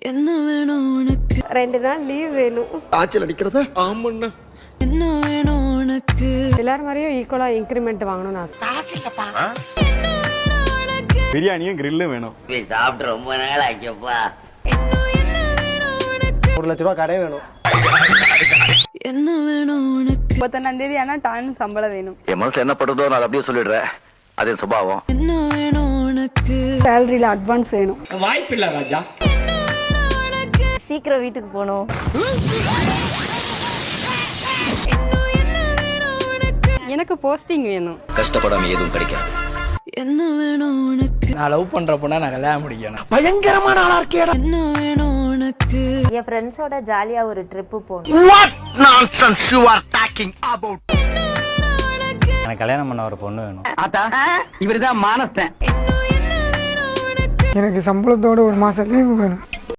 என்ன வேணும் உனக்கு? ரெண்டு நாள் லீவ் வேணும். காய்ச்சல் அடிக்கிறதா? ஆமாண்ணா. என்ன வேணும் உனக்கு? எல்லாரும் மாதிரியும் ஈக்குவலா இன்க்ரிமெண்ட் வாங்கணும்னு ஆசை. பிரியாணியும் கிரில்லும் வேணும். சாப்பிட்டு ரொம்ப நாள் ஆச்சப்பா ஒரு லட்ச ரூபா கடை வேணும். என்ன வேணும் உனக்கு? முப்பத்தொன்னாம் தேதி ஆனா டான் சம்பளம் வேணும். என் மனசுல என்ன படுதோ நான் அப்படியே சொல்லிடுறேன். அது சுபாவம். என்ன வேணும் உனக்கு? சேலரியில அட்வான்ஸ் வேணும். வாய்ப்பில்லை ராஜா. சீக்கிரம் வீட்டுக்கு போகணும். எனக்கு போஸ்டிங் வேணும். கஷ்டப்படாம எதுவும் கிடைக்காது. என்ன வேணும் உனக்கு? நான் லவ் பண்ற பொண்ணா நான் கல்யாணம் முடிக்கணும். பயங்கரமான ஆளா இருக்கேடா. என்ன வேணும் உனக்கு? என் ஃப்ரெண்ட்ஸோட ஜாலியா ஒரு ட்ரிப்பு போகணும். What nonsense you are talking about எனக்கு கல்யாணம் பண்ண ஒரு பொண்ணு வேணும். இவருதான் மானஸ்தன் எனக்கு சம்பளத்தோட ஒரு மாசம் லீவு வேணும்.